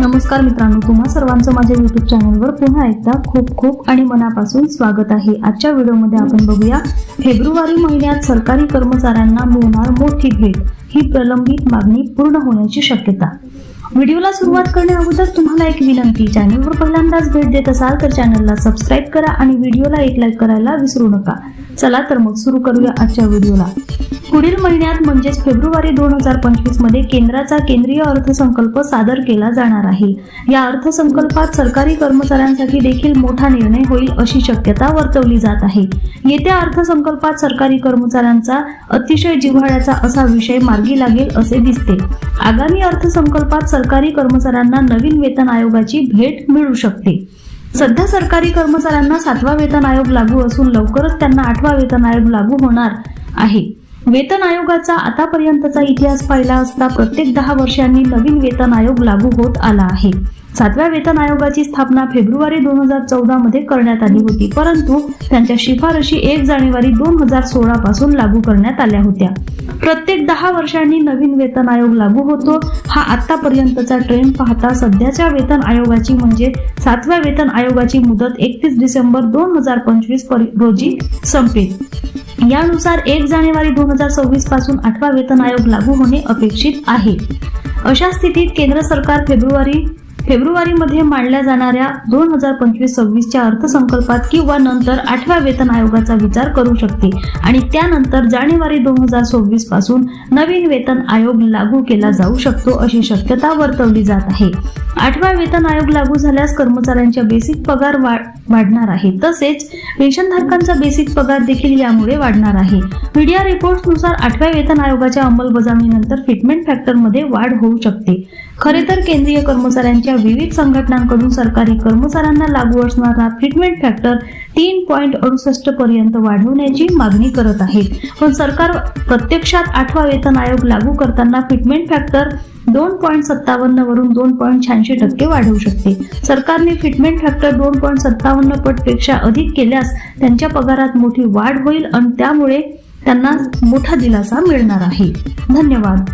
नमस्कार मित्रांनो तुम्हा सर्वांचं माझ्या युट्यूब चॅनलवर पुन्हा एकदा खूप खूप आणि मनापासून स्वागत आहे. आजच्या व्हिडिओमध्ये आपण बघूया फेब्रुवारी महिन्यात सरकारी कर्मचाऱ्यांना मिळणार मोठी भेट. ही प्रलंबित मागणी पूर्ण होण्याची शक्यता. व्हिडिओला सुरुवात करण्या अगोदर तुम्हाला एक विनंती चॅनलवर पहिल्यांदाच भेट देत असाल तर चॅनलला सबस्क्राईब करा आणि व्हिडिओला एक लाईक करायला विसरू नका. चला तर मग सुरू करूया आजच्या व्हिडिओला. पुढील महिन्यात म्हणजेच फेब्रुवारी दोन हजार पंचवीसमध्ये केंद्राचा केंद्रीय अर्थसंकल्प सादर केला जाणार आहे. या अर्थसंकल्पात सरकारी कर्मचाऱ्यांसाठी देखील मोठा निर्णय होईल अशी शक्यता वर्तवली जात आहे. येत्या अर्थसंकल्पात सरकारी कर्मचाऱ्यांचा अतिशय जिव्हाळ्याचा असा विषय मार्गी लागेल असे दिसते. आगामी अर्थसंकल्पात सरकारी कर्मचाऱ्यांना नवीन वेतन आयोगाची भेट मिळू शकते. सध्या सरकारी कर्मचाऱ्यांना सातवा वेतन आयोग लागू असून लवकरच त्यांना आठवा वेतन आयोग लागू होणार आहे. वेतन आयोगाचा आतापर्यंतचा इतिहास पाहिला असता प्रत्येक दहा वर्षांनी नवीन वेतन आयोग लागू होत आला आहे. सातव्या वेतन आयोगाची स्थापना फेब्रुवारी दोन हजार चौदा मध्ये करण्यात आली होती. परंतु त्यांच्या शिफारशी एक जानेवारी दोन हजार सोळा पासून लागू करण्यात आल्या होत्या. प्रत्येक दहा वर्षांनी नवीन वेतन आयोग लागू होतो. हा आतापर्यंतचा ट्रेंड पाहता सध्याच्या वेतन आयोगाची म्हणजे सातव्या वेतन आयोगाची मुदत एकतीस डिसेंबर दोन हजार पंचवीस रोजी संपेल. यानुसार एक जानेवारी दोन हजार सव्वीसपासून आठवा वेतन आयोग लागू होणे अपेक्षित आहे. अशा स्थितीत केंद्र सरकार फेब्रुवारी फेब्रुवारीमध्ये मांडल्या जाणाऱ्या दोन हजार पंचवीस सव्वीसच्या अर्थसंकल्पात किंवा नंतर आठव्या वेतन आयोगाचा विचार करू शकते. आणि त्यानंतर जानेवारी दोन हजार सव्वीसपासून नवीन वेतन आयोग लागू केला जाऊ शकतो अशी शक्यता वर्तवली जात आहे. आठवा वेतन आयोग लागू झाल्यास कर्मचाऱ्यांच्या बेसिक पगार वाढ वाढणार आहे. तसेच पेन्शनधारकांचा बेसिक पगार देखील यामुळे वाढणार आहे. मीडिया रिपोर्ट्सनुसार आठव्या वेतन आयोगाच्या अंमलबजावणीनंतर फिटमेंट फॅक्टरमध्ये वाढ होऊ शकते. खरे तर केंद्रीय कर्मचाऱ्यांच्या विविध संघटनांकडून सरकारी कर्मचाऱ्यांना लागू असणारा फिटमेंट फॅक्टर तीन पॉईंट अडुसष्ट पर्यंत वाढवण्याची मागणी करत आहे पण सरकार प्रत्यक्षात आठवा वेतन आयोग लागू करताना फिटमेंट फॅक्टर दोन पॉईंट सत्तावन्न वरून दोन पॉईंट शहाऐंशी टक्के वाढवू शकते. सरकारने फिटमेंट फॅक्टर दोन पॉईंट सत्तावन्न पटपेक्षा अधिक केल्यास त्यांच्या पगारात मोठी वाढ होईल आणि त्यामुळे त्यांना मोठा दिलासा मिळणार आहे. धन्यवाद.